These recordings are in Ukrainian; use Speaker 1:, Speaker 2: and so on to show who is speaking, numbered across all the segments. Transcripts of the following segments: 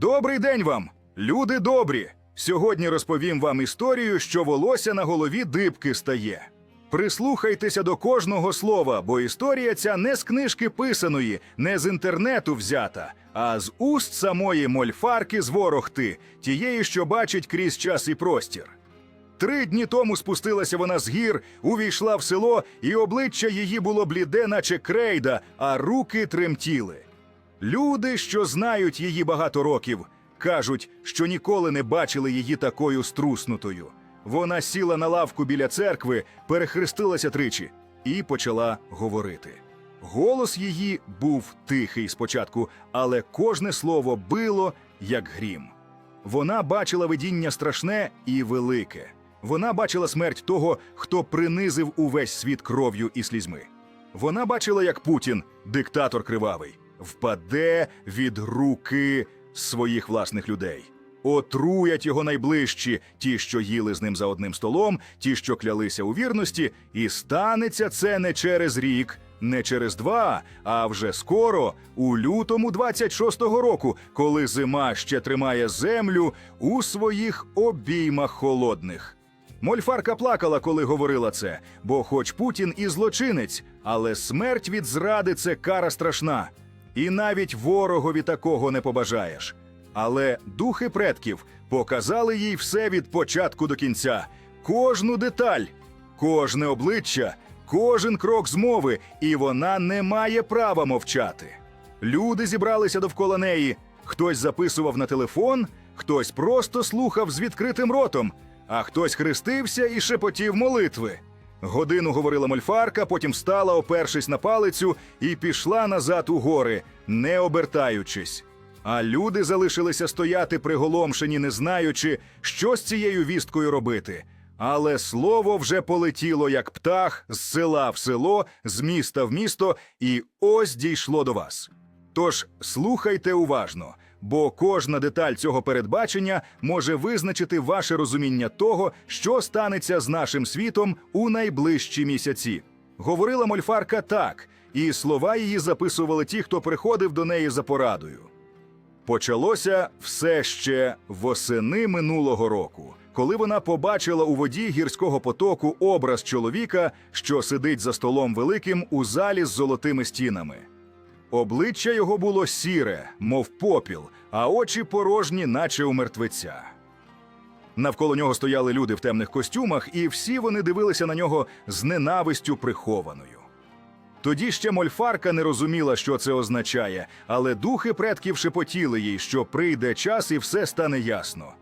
Speaker 1: Добрий день вам, люди добрі! Сьогодні розповім вам історію, що волосся на голові дибки стає. Прислухайтеся до кожного слова, бо історія ця не з книжки писаної, не з інтернету взята, а з уст самої мольфарки з ворогти, тієї, що бачить крізь час і простір. Три дні тому спустилася вона з гір, увійшла в село, і обличчя її було бліде, наче крейда, а руки тремтіли. Люди, що знають її багато років, кажуть, що ніколи не бачили її такою струснутою. Вона сіла на лавку біля церкви, перехрестилася тричі і почала говорити. Голос її був тихий спочатку, але кожне слово било, як грім. Вона бачила видіння страшне і велике. Вона бачила смерть того, хто принизив увесь світ кров'ю і слізьми. Вона бачила, як Путін, диктатор кривавий, впаде від руки своїх власних людей. Отруять його найближчі, ті, що їли з ним за одним столом, ті, що клялися у вірності, і станеться це не через рік, не через два, а вже скоро, у лютому 26-го року, коли зима ще тримає землю у своїх обіймах холодних. Мольфарка плакала, коли говорила це, бо, хоч Путін і злочинець, але смерть від зради це кара страшна. І навіть ворогові такого не побажаєш. Але духи предків показали їй все від початку до кінця, кожну деталь, кожне обличчя, кожен крок змови, і вона не має права мовчати. Люди зібралися довкола неї. Хтось записував на телефон, хтось просто слухав з відкритим ротом, а хтось хрестився і шепотів молитви. Годину говорила мольфарка, потім встала, опершись на палицю, і пішла назад у гори, не обертаючись. А люди залишилися стояти приголомшені, не знаючи, що з цією вісткою робити. Але слово вже полетіло, як птах, з села в село, з міста в місто, і ось дійшло до вас. Тож слухайте уважно, бо кожна деталь цього передбачення може визначити ваше розуміння того, що станеться з нашим світом у найближчі місяці. Говорила мольфарка так, і слова її записували ті, хто приходив до неї за порадою. Почалося все ще восени минулого року, коли вона побачила у воді гірського потоку образ чоловіка, що сидить за столом великим у залі з золотими стінами. Обличчя його було сіре, мов попіл, а очі порожні, наче у мертвеця. Навколо нього стояли люди в темних костюмах, і всі вони дивилися на нього з ненавистю прихованою. Тоді ще мольфарка не розуміла, що це означає, але духи предків шепотіли їй, що прийде час і все стане ясно.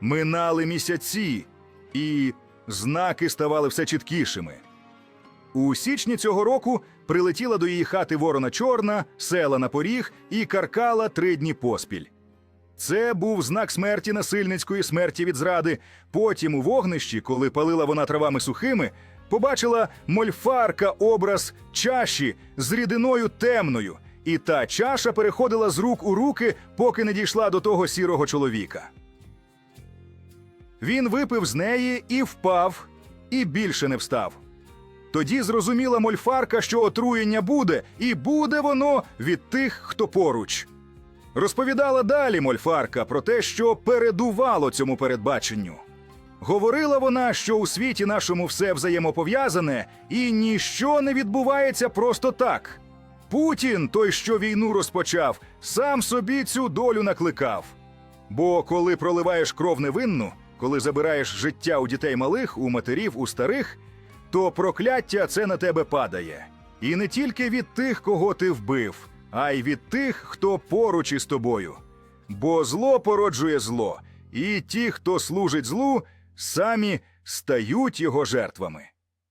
Speaker 1: Минали місяці, і знаки ставали все чіткішими. У січні цього року прилетіла до її хати ворона чорна, села на поріг і каркала три дні поспіль. Це був знак смерті насильницької смерті від зради. Потім у вогнищі, коли палила вона травами сухими, побачила мольфарка образ чаші з рідиною темною, і та чаша переходила з рук у руки, поки не дійшла до того сірого чоловіка. Він випив з неї і впав, і більше не встав. Тоді зрозуміла мольфарка, що отруєння буде, і буде воно від тих, хто поруч. Розповідала далі мольфарка про те, що передувало цьому передбаченню. Говорила вона, що у світі нашому все взаємопов'язане, і ніщо не відбувається просто так. Путін, той, що війну розпочав, сам собі цю долю накликав. Бо коли проливаєш кров невинну, коли забираєш життя у дітей малих, у матерів, у старих, то прокляття це на тебе падає. І не тільки від тих, кого ти вбив, а й від тих, хто поруч із тобою. Бо зло породжує зло, і ті, хто служить злу, самі стають його жертвами.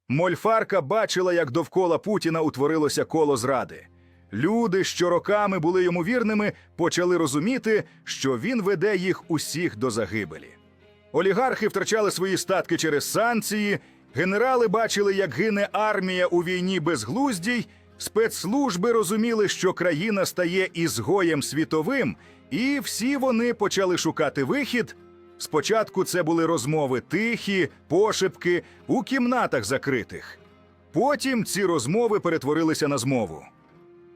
Speaker 1: Мольфарка бачила, як довкола Путіна утворилося коло зради. Люди, що роками були йому вірними, почали розуміти, що він веде їх усіх до загибелі. Олігархи втрачали свої статки через санкції, генерали бачили, як гине армія у війні безглуздій, спецслужби розуміли, що країна стає ізгоєм світовим, і всі вони почали шукати вихід. Спочатку це були розмови тихі, пошепки у кімнатах закритих. Потім ці розмови перетворилися на змову.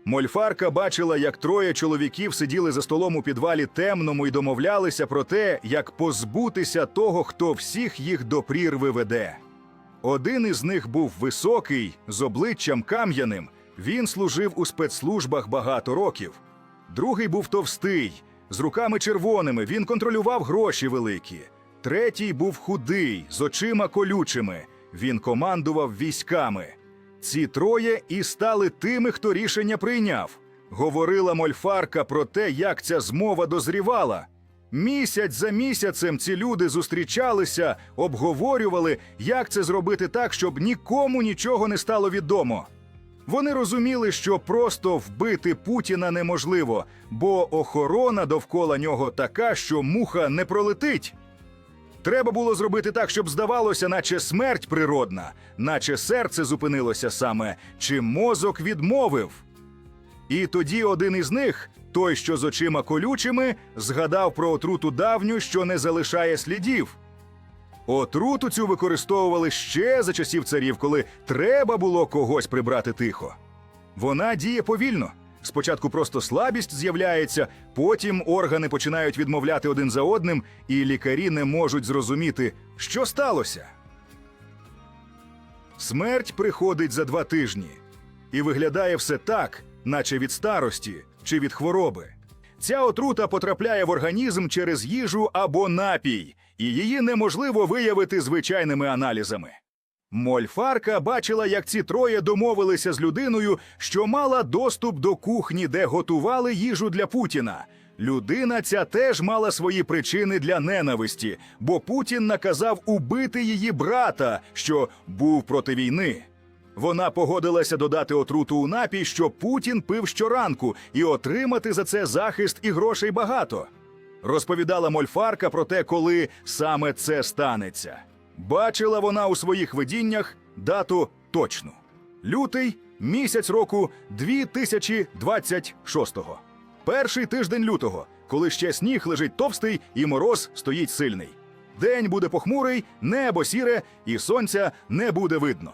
Speaker 1: Мольфарка бачила, як троє чоловіків сиділи за столом у підвалі темному і домовлялися про те, як позбутися того, хто всіх їх до прірви веде. Один із них був високий, з обличчям кам'яним. Він служив у спецслужбах багато років. Другий був товстий, з руками червоними. Він контролював гроші великі. Третій був худий, з очима колючими. Він командував військами. Ці троє і стали тими, хто рішення прийняв. Говорила мольфарка про те, як ця змова дозрівала. Місяць за місяцем ці люди зустрічалися, обговорювали, як це зробити так, щоб нікому нічого не стало відомо. Вони розуміли, що просто вбити Путіна неможливо, бо охорона довкола нього така, що муха не пролетить. Треба було зробити так, щоб здавалося, наче смерть природна, наче серце зупинилося саме, чи мозок відмовив. І тоді один із них, той, що з очима колючими, згадав про отруту давню, що не залишає слідів. Отруту цю використовували ще за часів царів, коли треба було когось прибрати тихо. Вона діє повільно. Спочатку просто слабість з'являється, потім органи починають відмовляти один за одним, і лікарі не можуть зрозуміти, що сталося. Смерть приходить за два тижні, і виглядає все так, наче від старості чи від хвороби. Ця отрута потрапляє в організм через їжу або напій, і її неможливо виявити звичайними аналізами. Мольфарка бачила, як ці троє домовилися з людиною, що мала доступ до кухні, де готували їжу для Путіна. Людина ця теж мала свої причини для ненависті, бо Путін наказав убити її брата, що був проти війни. Вона погодилася додати отруту у напій, що Путін пив щоранку, і отримати за це захист і грошей багато. Розповідала Мольфарка про те, коли саме це станеться. Бачила вона у своїх видіннях дату точну: лютий, місяць року 2026-го. Перший тиждень лютого, коли ще сніг лежить товстий і мороз стоїть сильний. День буде похмурий, небо сіре, і сонця не буде видно.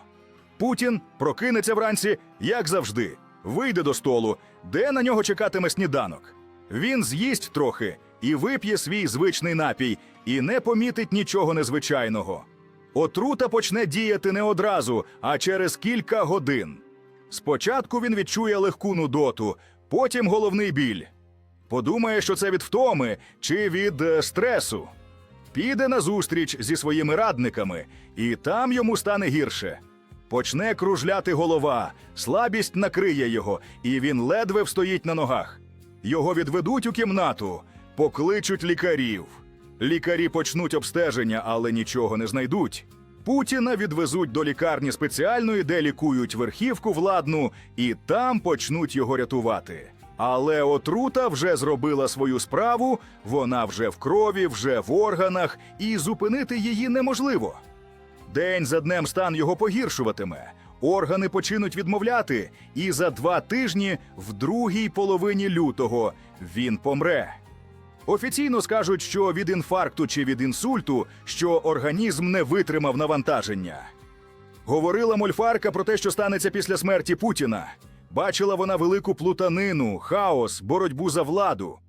Speaker 1: Путін прокинеться вранці, як завжди, вийде до столу, де на нього чекатиме сніданок. Він з'їсть трохи і вип'є свій звичний напій, і не помітить нічого незвичайного. Отрута почне діяти не одразу, а через кілька годин. Спочатку він відчує легку нудоту, потім головний біль. Подумає, що це від втоми чи від е, стресу. Піде на зустріч зі своїми радниками, і там йому стане гірше. Почне кружляти голова, слабість накриє його, і він ледве встоїть на ногах. Його відведуть у кімнату, покличуть лікарів. Лікарі почнуть обстеження, але нічого не знайдуть. Путіна відвезуть до лікарні спеціальної, де лікують верхівку владну, і там почнуть його рятувати. Але отрута вже зробила свою справу, вона вже в крові, вже в органах, і зупинити її неможливо. День за днем стан його погіршуватиме. Органи починуть відмовляти, і за два тижні, в другій половині лютого, він помре. Офіційно скажуть, що від інфаркту чи від інсульту, що організм не витримав навантаження. Говорила мольфарка про те, що станеться після смерті Путіна. Бачила вона велику плутанину, хаос, боротьбу за владу.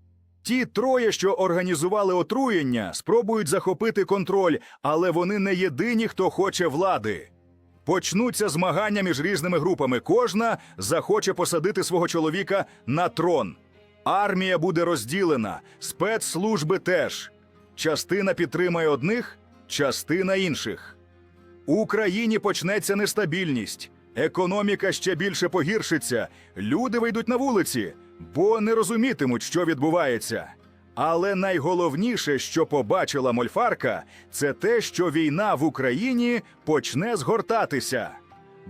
Speaker 1: Ті троє, що організували отруєння, спробують захопити контроль, але вони не єдині, хто хоче влади. Почнуться змагання між різними групами. Кожна захоче посадити свого чоловіка на трон. Армія буде розділена, спецслужби теж. Частина підтримає одних, частина інших. У Україні почнеться нестабільність, економіка ще більше погіршиться, люди вийдуть на вулиці, бо не розумітимуть, що відбувається. Але найголовніше, що побачила мольфарка, це те, що війна в Україні почне згортатися.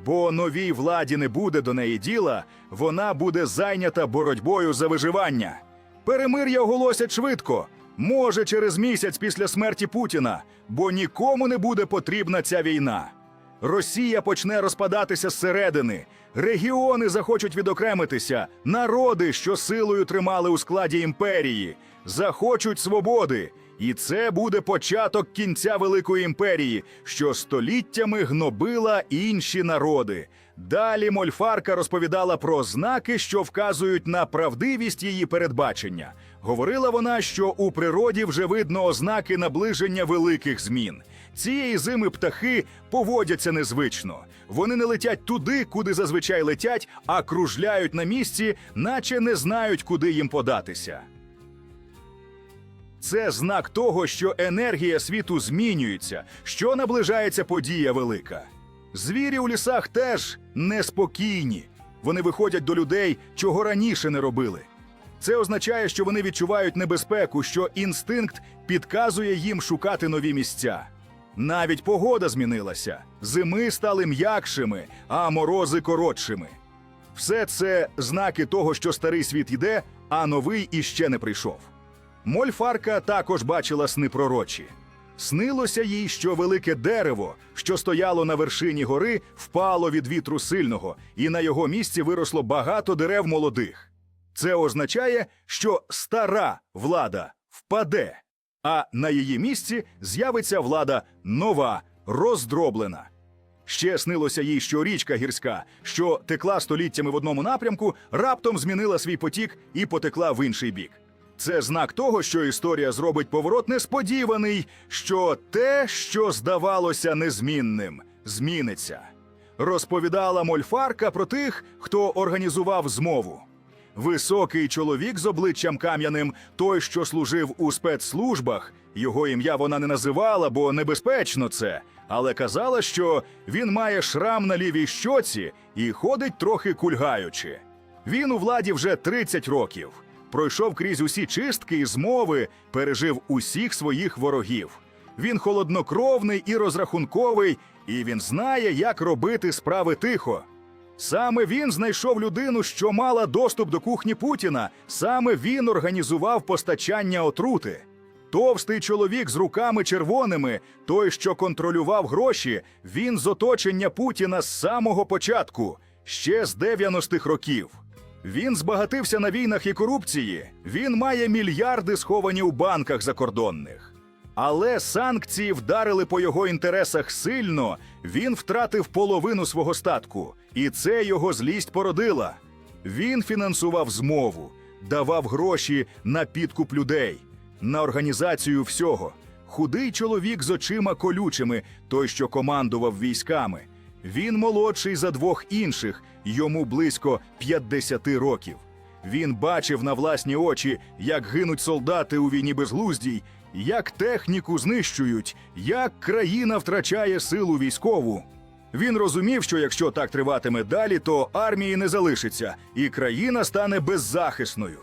Speaker 1: Бо новій владі не буде до неї діла, вона буде зайнята боротьбою за виживання. Перемир'я оголосять швидко, може через місяць після смерті Путіна, бо нікому не буде потрібна ця війна. Росія почне розпадатися зсередини, регіони захочуть відокремитися, народи, що силою тримали у складі імперії, захочуть свободи, І це буде початок кінця Великої імперії, що століттями гнобила інші народи. Далі Мольфарка розповідала про знаки, що вказують на правдивість її передбачення. Говорила вона, що у природі вже видно ознаки наближення великих змін. Цієї зими птахи поводяться незвично. Вони не летять туди, куди зазвичай летять, а кружляють на місці, наче не знають, куди їм податися. Це знак того, що енергія світу змінюється, що наближається подія велика. Звірі у лісах теж неспокійні. Вони виходять до людей, чого раніше не робили. Це означає, що вони відчувають небезпеку, що інстинкт підказує їм шукати нові місця. Навіть погода змінилася. Зими стали м'якшими, а морози коротшими. Все це знаки того, що старий світ йде, а новий іще не прийшов. Мольфарка також бачила сни пророчі. Снилося їй, що велике дерево, що стояло на вершині гори, впало від вітру сильного, і на його місці виросло багато дерев молодих. Це означає, що стара влада впаде, а на її місці з'явиться влада нова, роздроблена. Ще снилося їй, що річка гірська, що текла століттями в одному напрямку, раптом змінила свій потік і потекла в інший бік. Це знак того, що історія зробить поворот несподіваний, що те, що здавалося незмінним, зміниться. Розповідала Мольфарка про тих, хто організував змову. Високий чоловік з обличчям кам'яним, той, що служив у спецслужбах, його ім'я вона не називала, бо небезпечно це, але казала, що він має шрам на лівій щоці і ходить трохи кульгаючи. Він у владі вже 30 років. Пройшов крізь усі чистки і змови, пережив усіх своїх ворогів. Він холоднокровний і розрахунковий, і він знає, як робити справи тихо. Саме він знайшов людину, що мала доступ до кухні Путіна. Саме він організував постачання отрути. Товстий чоловік з руками червоними, той, що контролював гроші, він з оточення Путіна з самого початку, ще з 90-х років. Він збагатився на війнах і корупції. Він має мільярди сховані у банках закордонних. Але санкції вдарили по його інтересах сильно. Він втратив половину свого статку, і це його злість породила. Він фінансував змову, давав гроші на підкуп людей, на організацію всього. Худий чоловік з очима колючими, той, що командував військами. Він молодший за двох інших, йому близько 50 років. Він бачив на власні очі, як гинуть солдати у війні безглуздій, як техніку знищують, як країна втрачає силу військову. Він розумів, що якщо так триватиме далі, то армії не залишиться, і країна стане беззахисною.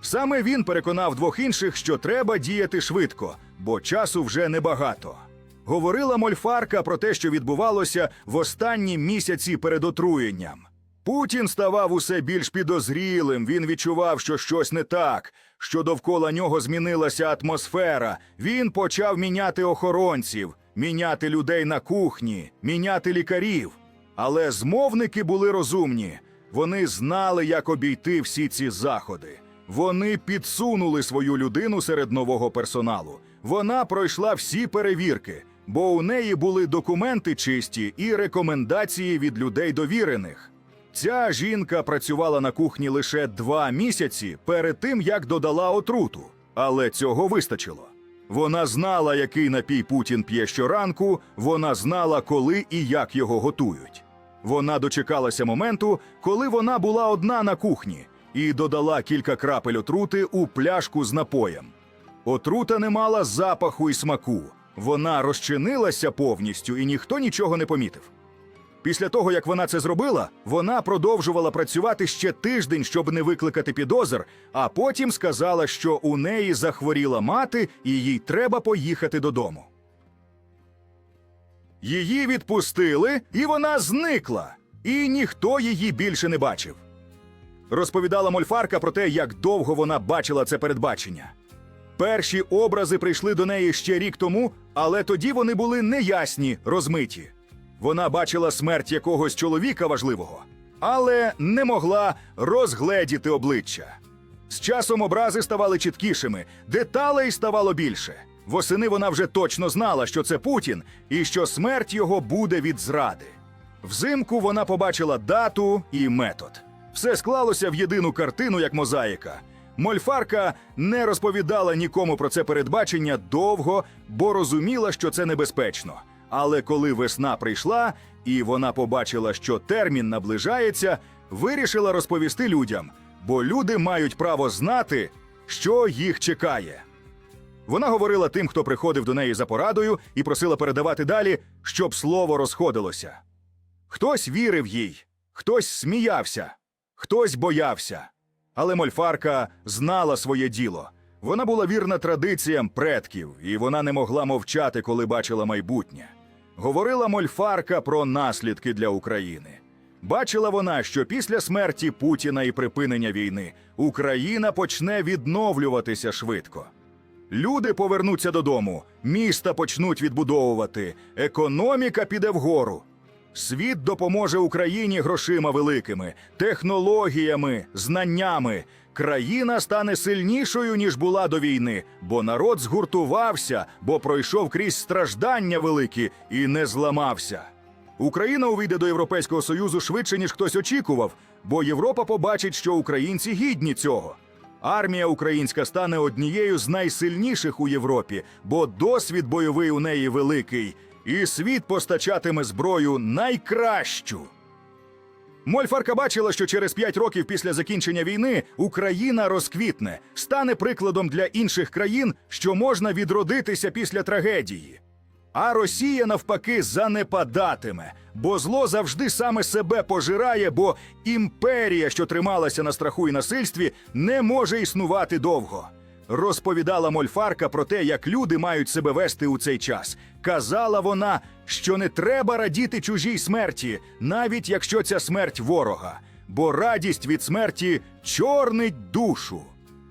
Speaker 1: Саме він переконав двох інших, що треба діяти швидко, бо часу вже небагато. Говорила Мольфарка про те, що відбувалося в останні місяці перед отруєнням. Путін ставав усе більш підозрілим. Він відчував, що щось не так, що довкола нього змінилася атмосфера. Він почав міняти охоронців, міняти людей на кухні, міняти лікарів. Але змовники були розумні. Вони знали, як обійти всі ці заходи. Вони підсунули свою людину серед нового персоналу. Вона пройшла всі перевірки, бо у неї були документи чисті і рекомендації від людей довірених. Ця жінка працювала на кухні лише два місяці перед тим, як додала отруту, але цього вистачило. Вона знала, який напій Путін п'є щоранку, вона знала, коли і як його готують. Вона дочекалася моменту, коли вона була одна на кухні, і додала кілька крапель отрути у пляшку з напоєм. Отрута не мала запаху і смаку. Вона розчинилася повністю, і ніхто нічого не помітив. Після того, як вона це зробила, вона продовжувала працювати ще тиждень, щоб не викликати підозр, а потім сказала, що у неї захворіла мати і їй треба поїхати додому. Її відпустили, і вона зникла, і ніхто її більше не бачив. Розповідала Мольфарка про те, як довго вона бачила це передбачення. Перші образи прийшли до неї ще рік тому, але тоді вони були неясні, розмиті. Вона бачила смерть якогось чоловіка важливого, але не могла розгледіти обличчя. З часом образи ставали чіткішими, деталей ставало більше. Восени вона вже точно знала, що це Путін і що смерть його буде від зради. Взимку вона побачила дату і метод. Все склалося в єдину картину, як мозаїка. Мольфарка не розповідала нікому про це передбачення довго, бо розуміла, що це небезпечно. Але коли весна прийшла і вона побачила, що термін наближається, вирішила розповісти людям, бо люди мають право знати, що їх чекає. Вона говорила тим, хто приходив до неї за порадою, і просила передавати далі, щоб слово розходилося. Хтось вірив їй, хтось сміявся, хтось боявся. Але мольфарка знала своє діло. Вона була вірна традиціям предків, і вона не могла мовчати, коли бачила майбутнє. Говорила мольфарка про наслідки для України. Бачила вона, що після смерті Путіна і припинення війни Україна почне відновлюватися швидко. Люди повернуться додому, міста почнуть відбудовувати, економіка піде вгору. Світ допоможе Україні грошима великими, технологіями, знаннями. Країна стане сильнішою, ніж була до війни, бо народ згуртувався, бо пройшов крізь страждання великі і не зламався. Україна увійде до Європейського Союзу швидше, ніж хтось очікував, бо Європа побачить, що українці гідні цього. Армія українська стане однією з найсильніших у Європі, бо досвід бойовий у неї великий, і світ постачатиме зброю найкращу. Мольфарка бачила, що через п'ять років після закінчення війни Україна розквітне, стане прикладом для інших країн, що можна відродитися після трагедії. А Росія навпаки занепадатиме, бо зло завжди саме себе пожирає, бо імперія, що трималася на страху і насильстві, не може існувати довго. Розповідала Мольфарка про те, як люди мають себе вести у цей час. Казала вона, що не треба радіти чужій смерті, навіть якщо ця смерть ворога, бо радість від смерті чорнить душу.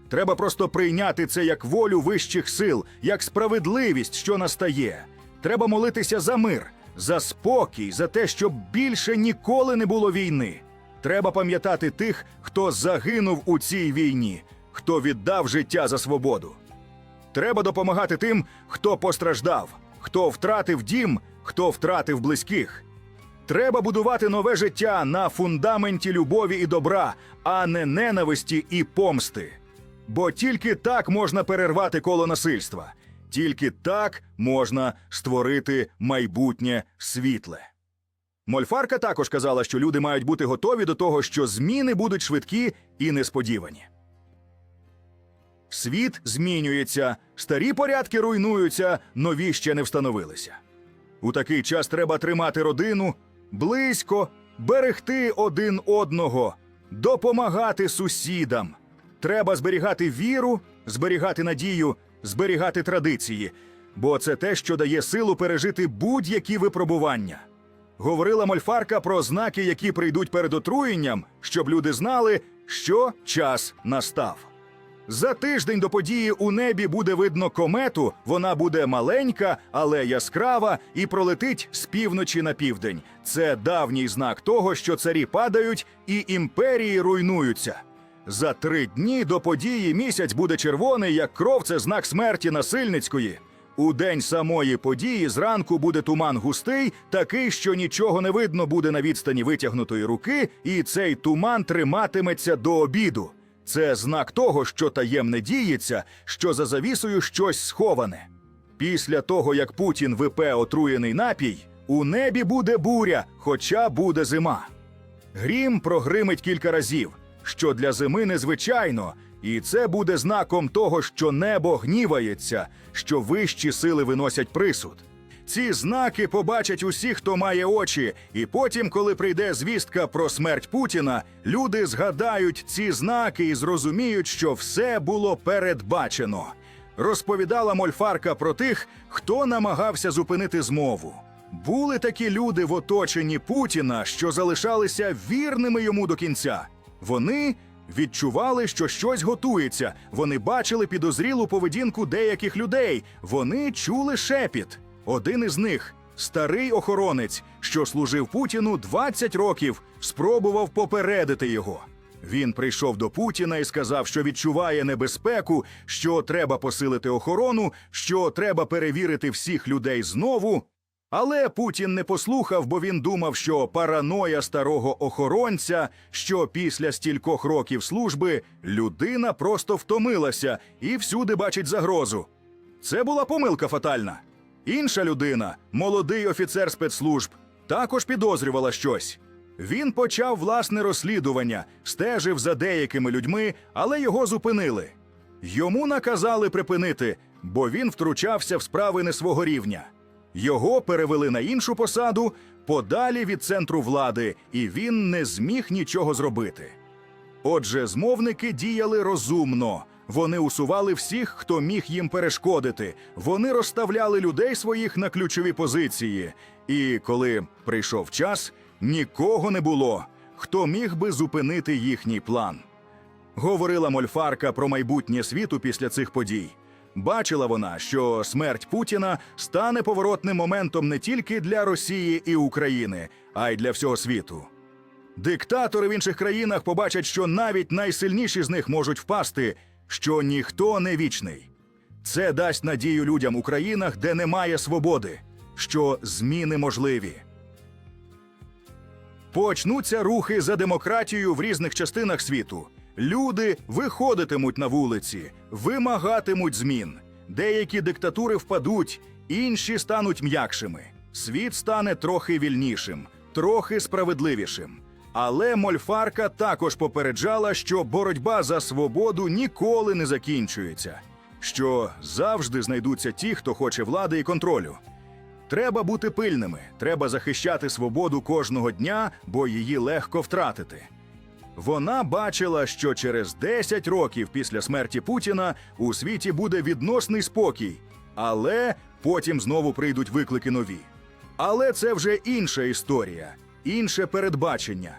Speaker 1: Треба просто прийняти це як волю вищих сил, як справедливість, що настає. Треба молитися за мир, за спокій, за те, щоб більше ніколи не було війни. Треба пам'ятати тих, хто загинув у цій війні, хто віддав життя за свободу. Треба допомагати тим, хто постраждав, хто втратив дім, хто втратив близьких. Треба будувати нове життя на фундаменті любові і добра, а не ненависті і помсти. Бо тільки так можна перервати коло насильства, тільки так можна створити майбутнє світле. Мольфарка також казала, що люди мають бути готові до того, що зміни будуть швидкі і несподівані. Світ змінюється, старі порядки руйнуються, нові ще не встановилися. У такий час треба тримати родину близько, берегти один одного, допомагати сусідам. Треба зберігати віру, зберігати надію, зберігати традиції, бо це те, що дає силу пережити будь-які випробування. Говорила Мольфарка про знаки, які прийдуть перед отруєнням, щоб люди знали, що час настав. За тиждень до події у небі буде видно комету. Вона буде маленька, але яскрава, і пролетить з півночі на південь. Це давній знак того, що царі падають і імперії руйнуються. За три дні до події місяць буде червоний, як кров це знак смерті насильницької. У день самої події зранку буде туман густий, такий, що нічого не видно буде на відстані витягнутої руки, і цей туман триматиметься до обіду. Це знак того, що таємне діється, що за завісою щось сховане. Після того, як Путін випе отруєний напій, у небі буде буря, хоча буде зима. Грім прогримить кілька разів, що для зими незвичайно, і це буде знаком того, що небо гнівається, що вищі сили виносять присуд. Ці знаки побачать усі, хто має очі, і потім, коли прийде звістка про смерть Путіна, люди згадають ці знаки і зрозуміють, що все було передбачено. Розповідала Мольфарка про тих, хто намагався зупинити змову. Були такі люди в оточенні Путіна, що залишалися вірними йому до кінця. Вони відчували, що щось готується. Вони бачили підозрілу поведінку деяких людей. Вони чули шепіт. Один із них, старий охоронець, що служив Путіну 20 років, спробував попередити його. Він прийшов до Путіна і сказав, що відчуває небезпеку, що треба посилити охорону, що треба перевірити всіх людей знову. Але Путін не послухав, бо він думав, що параноя старого охоронця, що після стількох років служби людина просто втомилася і всюди бачить загрозу. Це була помилка фатальна. Інша людина, молодий офіцер спецслужб, також підозрювала щось. Він почав власне розслідування, стежив за деякими людьми, але його зупинили. Йому наказали припинити, бо він втручався в справи не свого рівня. Його перевели на іншу посаду подалі від центру влади, і він не зміг нічого зробити. Отже, змовники діяли розумно. Вони усували всіх, хто міг їм перешкодити. Вони розставляли людей своїх на ключові позиції. І коли прийшов час, нікого не було, хто міг би зупинити їхній план. Говорила Мольфарка про майбутнє світу після цих подій. Бачила вона, що смерть Путіна стане поворотним моментом не тільки для Росії і України, а й для всього світу. Диктатори в інших країнах побачать, що навіть найсильніші з них можуть впасти, що ніхто не вічний. Це дасть надію людям у країнах, де немає свободи, що зміни можливі. Почнуться рухи за демократію в різних частинах світу. Люди виходитимуть на вулиці, вимагатимуть змін. Деякі диктатури впадуть, інші стануть м'якшими. Світ стане трохи вільнішим, трохи справедливішим. Але Мольфарка також попереджала, що боротьба за свободу ніколи не закінчується, що завжди знайдуться ті, хто хоче влади і контролю. Треба бути пильними, треба захищати свободу кожного дня, бо її легко втратити. Вона бачила, що через 10 років після смерті Путіна у світі буде відносний спокій, але потім знову прийдуть виклики нові. Але це вже інша історія, інше передбачення.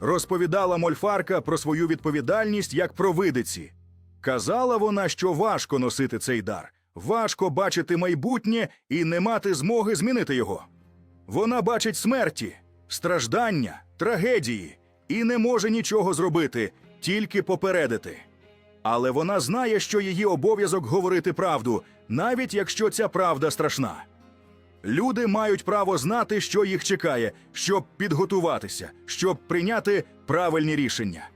Speaker 1: Розповідала Мольфарка про свою відповідальність як провидиці. Казала вона, що важко носити цей дар, важко бачити майбутнє і не мати змоги змінити його. Вона бачить смерті, страждання, трагедії і не може нічого зробити, тільки попередити. Але вона знає, що її обов'язок говорити правду, навіть якщо ця правда страшна. Люди мають право знати, що їх чекає, щоб підготуватися, щоб прийняти правильні рішення.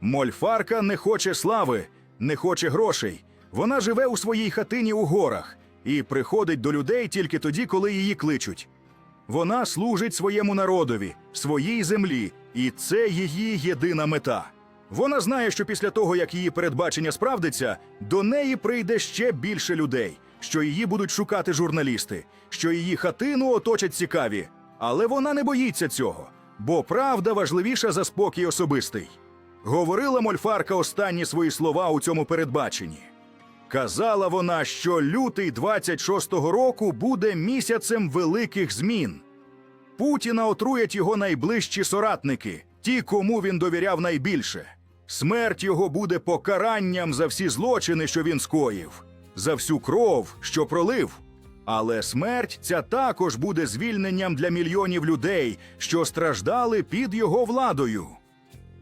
Speaker 1: Мольфарка не хоче слави, не хоче грошей. Вона живе у своїй хатині у горах і приходить до людей тільки тоді, коли її кличуть. Вона служить своєму народові, своїй землі, і це її єдина мета. Вона знає, що після того, як її передбачення справдиться, до неї прийде ще більше людей, що її будуть шукати журналісти, що її хатину оточать цікаві. Але вона не боїться цього, бо правда важливіша за спокій особистий. Говорила Мольфарка останні свої слова у цьому передбаченні. Казала вона, що лютий 26-го року буде місяцем великих змін. Путіна отруять його найближчі соратники, ті, кому він довіряв найбільше. Смерть його буде покаранням за всі злочини, що він скоїв, за всю кров, що пролив. Але смерть ця також буде звільненням для мільйонів людей, що страждали під його владою.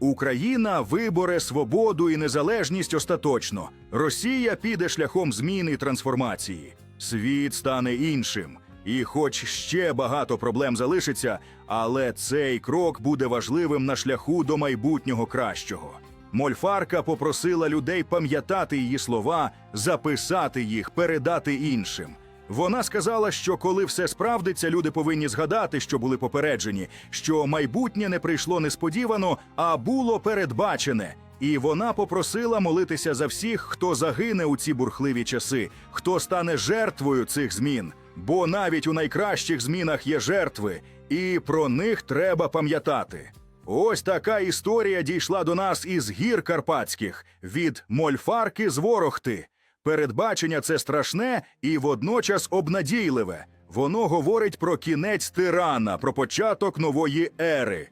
Speaker 1: Україна виборе свободу і незалежність остаточно. Росія піде шляхом змін і трансформації. Світ стане іншим. І хоч ще багато проблем залишиться, але цей крок буде важливим на шляху до майбутнього кращого. Мольфарка попросила людей пам'ятати її слова, записати їх, передати іншим. Вона сказала, що коли все справдиться, люди повинні згадати, що були попереджені, що майбутнє не прийшло несподівано, а було передбачене. І вона попросила молитися за всіх, хто загине у ці бурхливі часи, хто стане жертвою цих змін. Бо навіть у найкращих змінах є жертви, і про них треба пам'ятати. Ось така історія дійшла до нас із гір Карпатських від Мольфарки з Ворохти. Передбачення це страшне і водночас обнадійливе. Воно говорить про кінець тирана, про початок нової ери.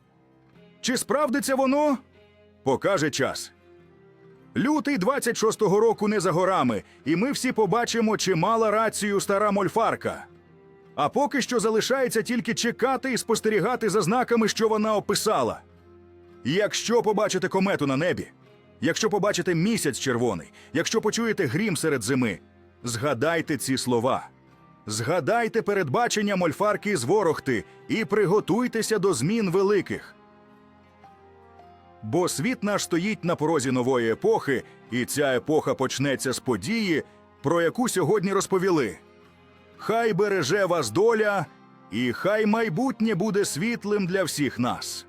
Speaker 1: Чи справдиться воно? Покаже час. Лютий 26-го року не за горами, і ми всі побачимо, чи мала рацію стара мольфарка. А поки що залишається тільки чекати і спостерігати за знаками, що вона описала. Якщо побачите комету на небі, якщо побачите місяць червоний, якщо почуєте грім серед зими, згадайте ці слова. Згадайте передбачення мольфарки з ворогти і приготуйтеся до змін великих. Бо світ наш стоїть на порозі нової епохи, і ця епоха почнеться з події, про яку сьогодні розповіли. Хай береже вас доля, і хай майбутнє буде світлим для всіх нас.